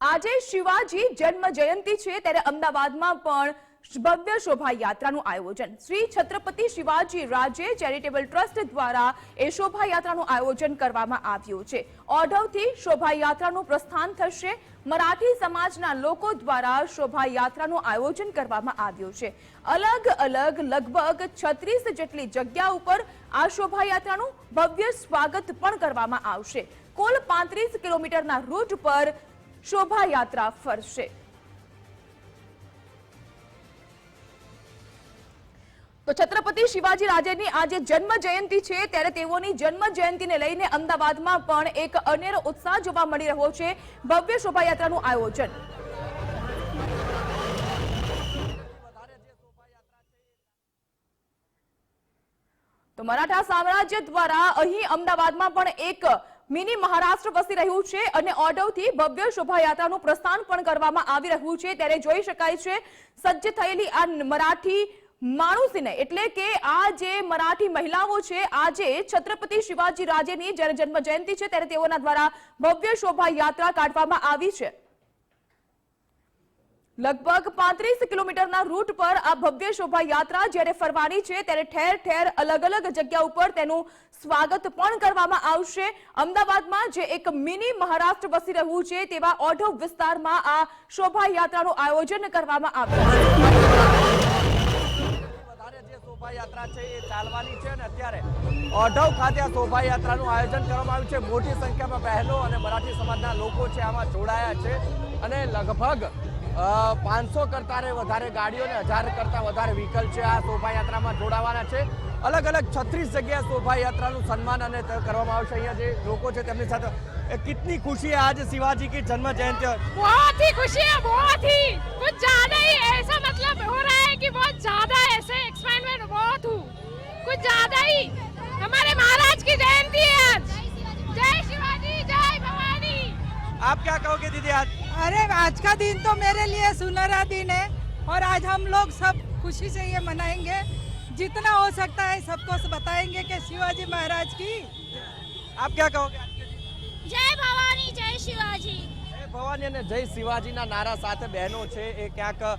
આજે શિવાજી જન્મ જયંતિ છે ત્યારે અમદાવાદમાં પણ ભવ્ય શોભાયાત્રાનું આયોજન. શ્રી છત્રપતિ શિવાજી રાજે ચેરિટેબલ ટ્રસ્ટ દ્વારા એ શોભાયાત્રાનું આયોજન કરવામાં આવ્યું છે. ઓઢવથી શોભાયાત્રાનું પ્રસ્થાન થશે. મરાઠી સમાજના લોકો દ્વારા શોભાયાત્રાનું આયોજન કરવામાં આવ્યું છે. અલગ અલગ લગભગ છત્રીસ જેટલી જગ્યા ઉપર આ શોભાયાત્રાનું ભવ્ય સ્વાગત પણ કરવામાં આવશે. કુલ પાંત્રીસ કિલોમીટરના રૂટ પર શોભાયાત્રા ફરશે. તો છત્રપતિ શિવાજી રાજેની આજે જન્મ જયંતિ છે, ત્યારે તેઓની જન્મ જયંતિને લઈને અમદાવાદમાં પણ એક અનેરો ઉત્સાહ જોવા મળી રહ્યો છે, ભવ્ય શોભાયાત્રાનું આયોજન. તો મરાઠા સામ્રાજ્ય દ્વારા અહીં અમદાવાદમાં પણ એક મિની મહારાષ્ટ્ર વસી રહ્યું છે અને ઓઢવથી ભવ્ય શોભાયાત્રાનું પ્રસ્થાન પણ કરવામાં આવી રહ્યું છે. ત્યારે જોઈ શકાય છે, સજ્જ થયેલી આ મરાઠી માણુસીને, એટલે કે આ જે મરાઠી મહિલાઓ છે આજે છત્રપતિ શિવાજી રાજેની જ્યારે જન્મ જયંતિ છે, ત્યારે તેઓના દ્વારા ભવ્ય શોભાયાત્રા કાઢવામાં આવી છે. લગભગ પાંત્રીસ કિલોમીટરના રૂટ પર આ ભવ્ય શોભાયાત્રા જ્યારે ફરવાની છે, ત્યારે ઠેર ઠેર અલગ અલગ જગ્યા ઉપર તેનું સ્વાગત પણ કરવામાં આવશે. અમદાવાદમાં જે એક મિની મહારાષ્ટ્ર વસી રહ્યું છે, તેવા ઓઢવ વિસ્તારમાં આ શોભાયાત્રાનું આયોજન કરવામાં આવ્યું. શોભાયાત્રા છે, એ ચાલવાની છે અને અત્યારે ઓઢવ ખાતે આ શોભાયાત્રાનું આયોજન કરવામાં આવ્યું છે. મોટી સંખ્યામાં બહેનો અને મરાઠી સમાજના લોકો છે, આમાં જોડાયા છે અને લગભગ પાંચસો કરતા વધારે ગાડીઓ અને હજાર કરતા વધારે વ્હીકલ છે આ શોભાયાત્રામાં જોડાવાના છે અલગ અલગ છત્રીસ જગ્યાએ શોભાયાત્રાનું સન્માન અને તે કરવામાં આવશે અહીંયા જે લોકો છે તેમની સાથે એ કિતની ખુશી है आज शिवाजी की जन्म जयंती बहुत ही खुशी है बहुत ही कुछ ज्यादा ही ऐसा मतलब हो रहा है कि बहुत ज्यादा ऐसे एक्सपेंड में बहुत हूँ कुछ ज्यादा ही हमारे महाराज की जयंती है आज जय शिवाजी जय भवानी आप क्या कहोगे दीदी आज अरे आज का दिन तो मेरे लिए सुनहरा दिन है और आज हम लोग सब खुशी से ये मनाएंगे जितना हो सकता है सबको बताएंगे कि शिवाजी महाराज की आप क्या कहोगे जय भवानी जय शिवाजी જય ભવાની અને જય શિવાજીના નારા સાથે બહેનો છે એ ક્યાંક અ,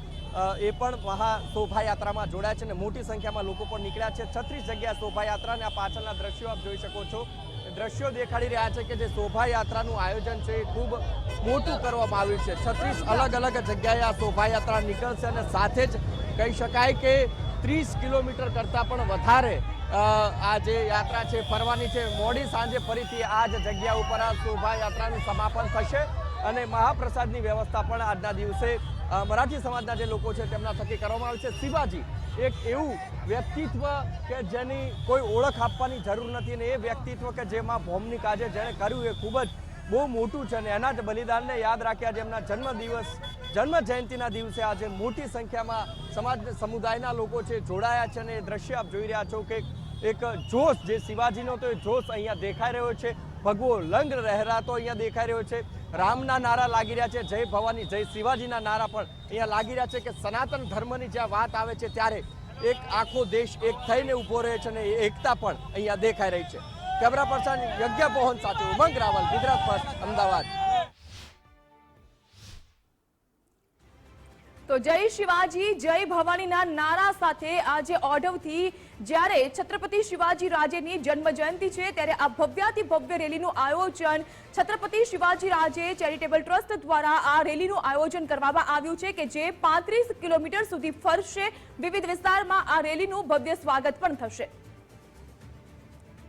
એ પણ મહા શોભાયાત્રામાં જોડાયા છે અને મોટી સંખ્યામાં લોકો પણ નીકળ્યા છે. છત્રીસ જગ્યા શોભાયાત્રા અને આ પાછળના દ્રશ્યો આપ જોઈ શકો છો. દ્રશ્યો દેખાડી રહ્યા છે કે જે શોભાયાત્રાનું આયોજન છે એ ખૂબ મોટું કરવામાં આવ્યું છે. છત્રીસ અલગ અલગ જગ્યાએ આ શોભાયાત્રા નીકળશે અને સાથે જ કહી શકાય કે ત્રીસ કિલોમીટર કરતાં પણ વધારે આ જે યાત્રા છે ફરવાની છે. મોડી સાંજે ફરીથી આ જ જગ્યા ઉપર આ શોભાયાત્રાનું સમાપન થશે. અને મહાપ્રસાદની વ્યવસ્થા પણ આજના દિવસે મરાઠી સમાજના જે લોકો છે તેમના થકી કરવામાં આવે છે. શિવાજી એક એવું વ્યક્તિત્વ કે જેની કોઈ ઓળખ આપવાની જરૂર નથી અને એ વ્યક્તિત્વ કે જેમાં ભૌમની કાજે જેણે કર્યું એ ખૂબ જ બહુ મોટું છે અને એના જ બલિદાનને યાદ રાખ્યા જેમના જન્મદિવસ જન્મ જયંતિના દિવસે આજે મોટી સંખ્યામાં સમાજ સમુદાયના લોકો છે જોડાયા છે અને એ દ્રશ્ય આપ જોઈ રહ્યા છો કે એક જોશ જે શિવાજીનો તો એ જોશ અહીંયા દેખાઈ રહ્યો છે. ભગવો લંગ રહેરાતો અહીંયા દેખાઈ રહ્યો છે. રામના નારા લાગી રહ્યા છે, જય ભવાની, જય શિવાજીના નારા પણ અહીંયા લાગી રહ્યા છે કે સનાતન ધર્મની જ્યાં વાત આવે છે ત્યારે એક આખો દેશ એક થઈને ઊભો રહે છે અને એકતા પણ અહીંયા દેખાઈ રહી છે. કેમેરા પર્સન યજ્ઞ મોહન સાથે ઉમંગ રાવલ, ગુજરાત પર અમદાવાદ. તો જય શિવાજી, જય ભવાનીના નારા સાથે આજે ઓઢવથી જ્યારે છત્રપતિ શિવાજી રાજેની જન્મ જયંતિ છે, ત્યારે આ ભવ્યાતિ ભવ્ય રેલીનું આયોજન છત્રપતિ શિવાજી રાજે ચેરિટેબલ ટ્રસ્ટ દ્વારા આ રેલીનું આયોજન કરવામાં આવ્યું છે કે જે પાંત્રીસ કિલોમીટર સુધી ફરશે. વિવિધ વિસ્તારમાં આ રેલીનું ભવ્ય સ્વાગત પણ થશે.